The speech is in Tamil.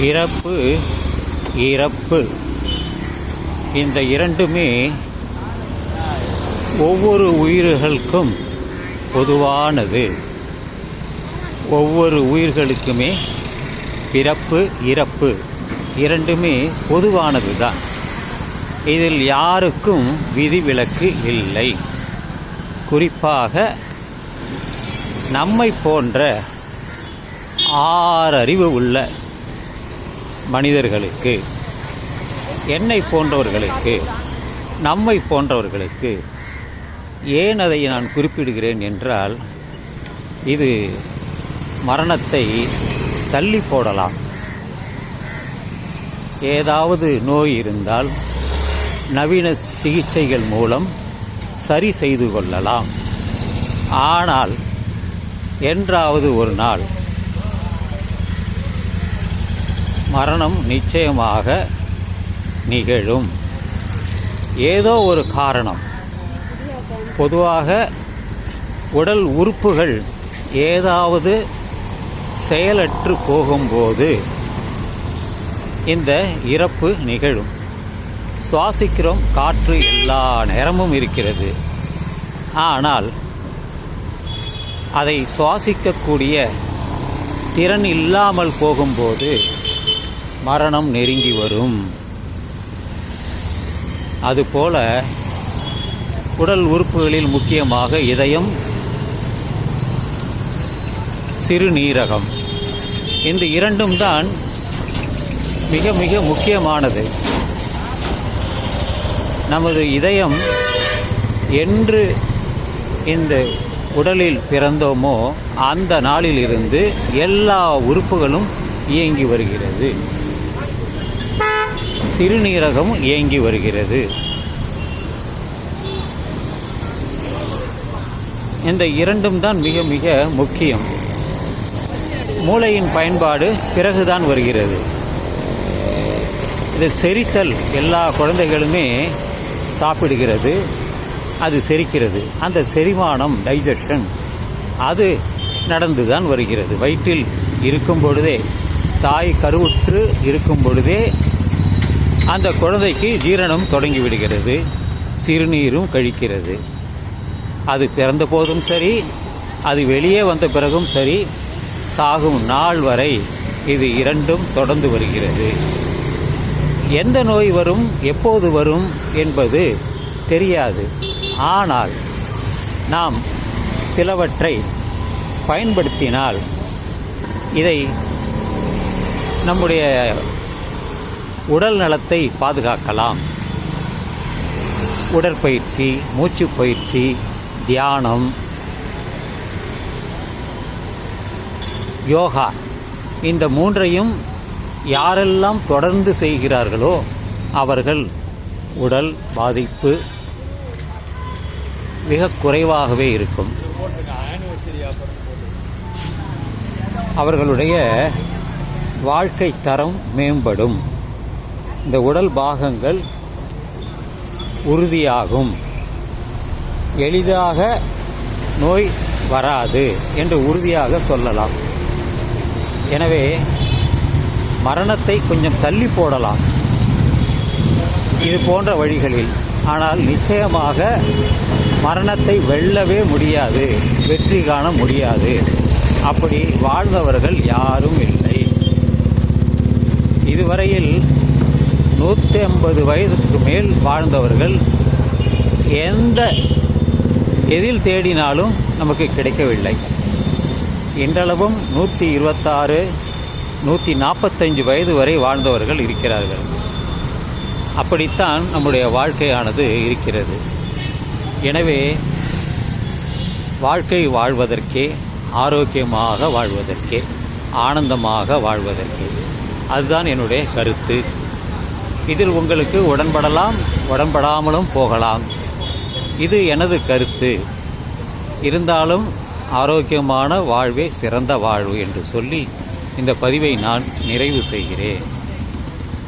பிறப்பு இறப்பு. இந்த இரண்டுமே ஒவ்வொரு உயிர்களுக்கும் பொதுவானது. ஒவ்வொரு உயிர்களுக்குமே பிறப்பு இறப்பு. இரண்டுமே பொதுவானது தான் இதில் யாருக்கும் விதிவிலக்கு இல்லை. குறிப்பாக நம்மை போன்ற ஆறறிவு உள்ள மனிதர்களுக்கு என்னை போன்றவர்களுக்கு நம்மை போன்றவர்களுக்கு ஏன் அதை நான் குறிப்பிடுகிறேன் என்றால் இது மரணத்தை தள்ளி போடலாம். ஏதாவது நோய் இருந்தால் நவீன சிகிச்சைகள் மூலம் சரி செய்து கொள்ளலாம். ஆனால் என்றாவது ஒரு நாள் மரணம் நிச்சயமாக நிகழும். ஏதோ ஒரு காரணம். பொதுவாக உடல் உறுப்புகள் ஏதாவது செயலற்று போகும்போது இந்த இறப்பு நிகழும். சுவாசிக்கிறோம் காற்று எல்லா நேரமும் இருக்கிறது. ஆனால் அதை சுவாசிக்கக்கூடிய திறன் இல்லாமல் போகும்போது மரணம் நெருங்கி வரும். அதுபோல உடல் உறுப்புகளில் முக்கியமாக இதயம் சிறுநீரகம் இந்த இரண்டும் தான் மிக மிக முக்கியமானது. நமது இதயம் என்று இந்த உடலில் பிறந்தோமோ அந்த நாளிலிருந்து எல்லா உறுப்புகளும் இயங்கி வருகிறது. சிறுநீரகம் இயங்கி வருகிறது. இந்த இரண்டும் தான் மிக மிக முக்கியம். மூளையின் பயன்பாடு பிறகுதான் வருகிறது. இது செரித்தல் எல்லா குழந்தைகளுமே சாப்பிடுகிறது. அது செரிக்கிறது. அந்த செரிமானம் டைஜஷன் அது நடந்து தான் வருகிறது. வயிற்றில் இருக்கும் பொழுதே தாய் கருவுற்று இருக்கும் பொழுதே அந்த குழந்தைக்கு ஜீரணம் தொடங்கிவிடுகிறது சிறுநீரும் கழிக்கிறது. அது பிறந்த போதும் சரி அது வெளியே வந்த பிறகும் சரி சாகும் நாள் வரை இது இரண்டும் தொடர்ந்து வருகிறது. எந்த நோய் வரும் எப்போது வரும் என்பது தெரியாது. ஆனால் நாம் சிலவற்றை பயன்படுத்தினால் இதை நம்முடைய உடல் நலத்தை பாதுகாக்கலாம். உடற்பயிற்சி மூச்சு பயிற்சி தியானம் யோகா. இந்த மூன்றையும் யாரெல்லாம் தொடர்ந்து செய்கிறார்களோ அவர்கள் உடல் பாதிப்பு மிக குறைவாகவே இருக்கும். அவர்களுடைய வாழ்க்கை தரம் மேம்படும். இந்த உடல் பாகங்கள் உறுதியாகும். எளிதாக நோய் வராது என்று உறுதியாக சொல்லலாம். எனவே மரணத்தை கொஞ்சம் தள்ளி போடலாம். இது போன்ற வழிகளில். ஆனால் நிச்சயமாக மரணத்தை வெல்லவே முடியாது. வெற்றி காண முடியாது. அப்படி வாழ்ந்தவர்கள் யாரும் இல்லை. இதுவரையில் நூற்றி ஐம்பது வயதுக்கு மேல் வாழ்ந்தவர்கள் எந்த எதில் தேடினாலும் நமக்கு கிடைக்கவில்லை. இன்றளவும் நூற்றி இருபத்தாறு நூற்றி நாற்பத்தஞ்சு வயது வரை வாழ்ந்தவர்கள் இருக்கிறார்கள். அப்படித்தான் நம்முடைய வாழ்க்கையானது இருக்கிறது. எனவே வாழ்க்கை வாழ்வதற்கே ஆரோக்கியமாக வாழ்வதற்கே ஆனந்தமாக வாழ்வதற்கே அதுதான் என்னுடைய கருத்து. இதில் உங்களுக்கு உடன்படலாம் உடன்படாமலும் போகலாம். இது எனது கருத்து. இருந்தாலும் ஆரோக்கியமான வாழ்வே சிறந்த வாழ்வு என்று சொல்லி இந்த பதிவை நான் நிறைவு செய்கிறேன்.